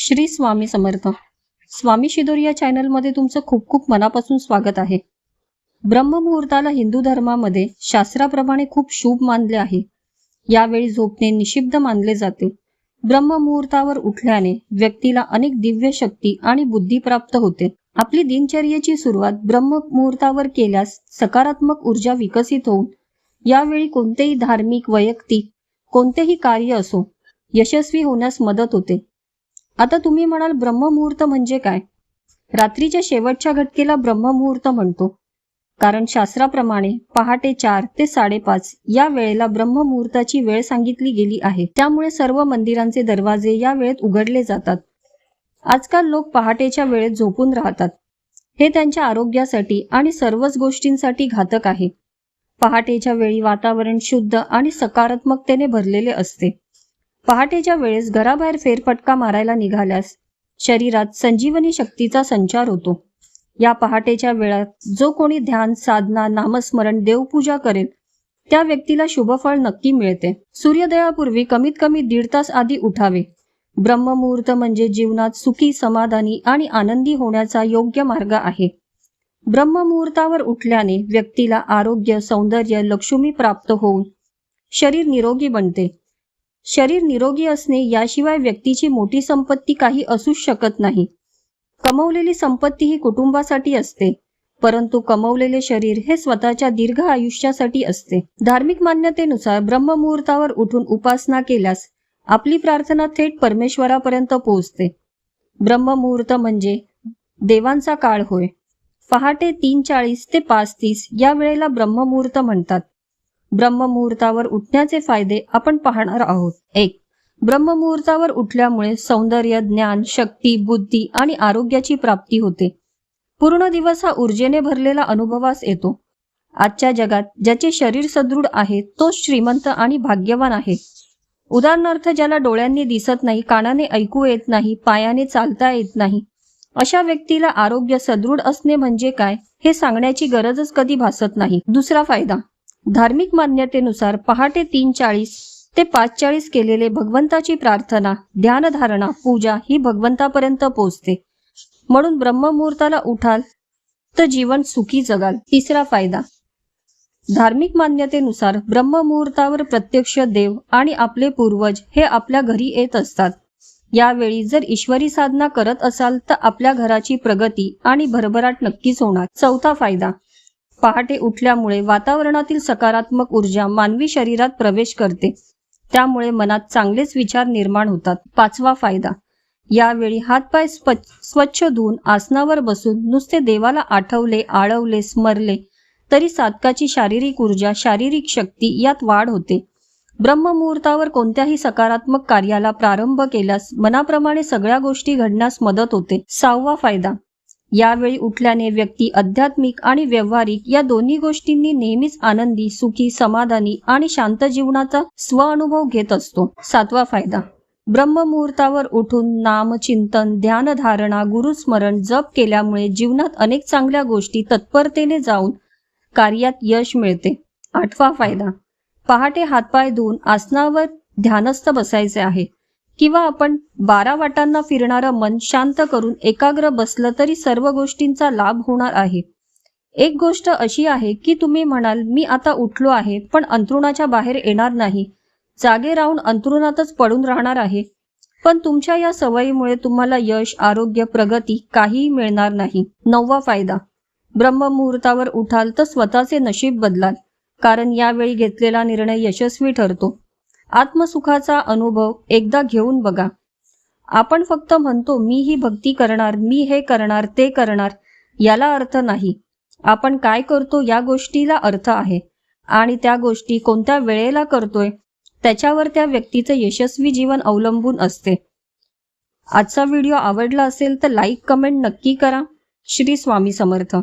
श्री स्वामी समर्थ. स्वामी शिदोर या चॅनलमध्ये तुमचं खूप खूप मनापासून स्वागत आहे. ब्रह्ममुहूर्ताला हिंदू धर्मामध्ये शास्त्राप्रमाणे खूप शुभ मानले आहे. यावेळी झोपणे निषिद्ध मानले जाते. ब्रह्ममुहूर्तावर उठल्याने व्यक्तीला अनेक दिव्य शक्ती आणि बुद्धी प्राप्त होते. आपली दिनचर्येची सुरुवात ब्रह्ममुहूर्तावर केल्यास सकारात्मक ऊर्जा विकसित होऊन यावेळी कोणतेही धार्मिक वैयक्तिक कोणतेही कार्य असो यशस्वी होण्यास मदत होते. आता तुम्ही म्हणाल ब्रह्ममुहूर्त म्हणजे काय? रात्रीच्या शेवटच्या घटकेला ब्रह्ममुहूर्त म्हणतो. कारण शास्त्राप्रमाणे पहाटे चार ते साडेपाच या वेळेला ब्रह्ममुहूर्ताची वेळ सांगितली गेली आहे. त्यामुळे सर्व मंदिरांचे दरवाजे या वेळेत उघडले जातात. आजकाल लोक पहाटेच्या वेळेत झोपून राहतात. हे त्यांच्या आरोग्यासाठी आणि सर्वच गोष्टींसाठी घातक आहे. पहाटेच्या वेळी वातावरण शुद्ध आणि सकारात्मकतेने भरलेले असते. पहाटेच्या वेळेस घराबाहेर फेरफटका मारायला निघाल्यास शरीरात संजीवनी शक्तीचा संचार होतो. या पहाटेच्या वेळात जो कोणी ध्यान साधना नामस्मरण देवपूजा करेल त्या व्यक्तीला शुभफळ नक्की मिळते. सूर्योदयापूर्वी कमीत कमी दीड तास आधी उठावे. ब्रह्ममुहूर्त म्हणजे जीवनात सुखी समाधानी आणि आनंदी होण्याचा योग्य मार्ग आहे. ब्रह्ममुहूर्तावर उठल्याने व्यक्तीला आरोग्य सौंदर्य लक्ष्मी प्राप्त होऊन शरीर निरोगी बनते. शरीर निरोगी असणे याशिवाय व्यक्तीची मोठी संपत्ती काही असूच शकत नाही. कमवलेली संपत्ती ही कुटुंबासाठी असते परंतु कमवलेले शरीर हे स्वतःच्या दीर्घ आयुष्यासाठी असते. धार्मिक मान्यतेनुसार ब्रह्ममुहूर्तावर उठून उपासना केल्यास आपली प्रार्थना थेट परमेश्वरापर्यंत पोहोचते. ब्रह्ममुहूर्त म्हणजे देवांचा काळ होय. पहाटे तीन चाळीस ते पाच तीस या वेळेला ब्रह्ममुहूर्त म्हणतात. ब्रह्ममुहूर्तावर उठण्याचे फायदे आपण पाहणार आहोत. एक ब्रह्ममुहूर्तावर उठल्यामुळे सौंदर्य ज्ञान शक्ती बुद्धी आणि आरोग्याची प्राप्ती होते. पूर्ण दिवस हा ऊर्जेने भरलेला अनुभवास येतो. आजच्या जगात ज्याचे शरीर सदृढ आहे तो श्रीमंत आणि भाग्यवान आहे. उदाहरणार्थ ज्याला डोळ्यांनी दिसत नाही कानाने ऐकू येत नाही पायाने चालता येत नाही अशा व्यक्तीला आरोग्य सदृढ असणे म्हणजे काय हे सांगण्याची गरजच कधी भासत नाही. दुसरा फायदा धार्मिक मान्यतेनुसार पहाटे तीन चाळीस ते पाच चाळीस केलेले भगवंताची प्रार्थना ध्यानधारणा पूजा ही भगवंतापर्यंत पोहोचते. म्हणून ब्रह्ममुहूर्ताला उठाल तर जीवन सुखी जगाल. तिसरा फायदा. धार्मिक मान्यतेनुसार ब्रह्ममुहूर्तावर प्रत्यक्ष देव आणि आपले पूर्वज हे आपल्या घरी येत असतात. यावेळी जर ईश्वरी साधना करत असाल तर आपल्या घराची प्रगती आणि भरभराट नक्कीच होणार. चौथा फायदा. पहाटे उठल्यामुळे वातावरणातील सकारात्मक ऊर्जा मानवी शरीरात प्रवेश करते. त्यामुळे मनात चांगलेच विचार निर्माण होतात. पाचवा फायदा. यावेळी हातपाय स्वच्छ धुवून आसनावर बसून नुसते देवाला आठवले आळवले स्मरले तरी साधकाची शारीरिक ऊर्जा शारीरिक शक्ती यात वाढ होते. ब्रह्ममुहूर्तावर कोणत्याही सकारात्मक कार्याला प्रारंभ केल्यास मनाप्रमाणे सगळ्या गोष्टी घडण्यास मदत होते. सहावा फायदा. यावेळी उठल्याने व्यक्ती आध्यात्मिक आणि व्यावहारिक या दोन्ही गोष्टींनी नेहमीच आनंदी सुखी समाधानी आणि शांत जीवनाचा स्व अनुभव घेत असतो. सातवा फायदा. ब्रह्ममुहूर्तावर उठून नाम चिंतन ध्यानधारणा गुरुस्मरण जप केल्यामुळे जीवनात अनेक चांगल्या गोष्टी तत्परतेने जाऊन कार्यात यश मिळते. आठवा फायदा. पहाटे हातपाय धुवून आसनावर ध्यानस्थ बसायचे आहे. किंवा आपण बारा वाटांना फिरणारं मन शांत करून एकाग्र बसलं तरी सर्व गोष्टींचा लाभ होणार आहे. एक गोष्ट अशी आहे की तुम्ही म्हणाल मी आता उठलो आहे पण अंतरुणाच्या बाहेर येणार नाही. जागे राहून अंतरुणातच पडून राहणार आहे. पण तुमच्या या सवयीमुळे तुम्हाला यश आरोग्य प्रगती काहीही मिळणार नाही. नववा फायदा. ब्रह्ममुहूर्तावर उठाल तर स्वतःचे नशीब बदलाल. कारण यावेळी घेतलेला निर्णय यशस्वी ठरतो. आत्मसुखाचा अनुभव एकदा घेऊन बघा. आपण फक्त म्हणतो मी ही भक्ती करणार मी हे करणार ते करणार याला अर्थ नाही. आपण काय करतो या गोष्टीला अर्थ आहे. आणि त्या गोष्टी कोणत्या वेळेला करतोय त्याच्यावर त्या व्यक्तीचं यशस्वी जीवन अवलंबून असते. आजचा व्हिडिओ आवडला असेल तर लाईक कमेंट नक्की करा. श्री स्वामी समर्थ.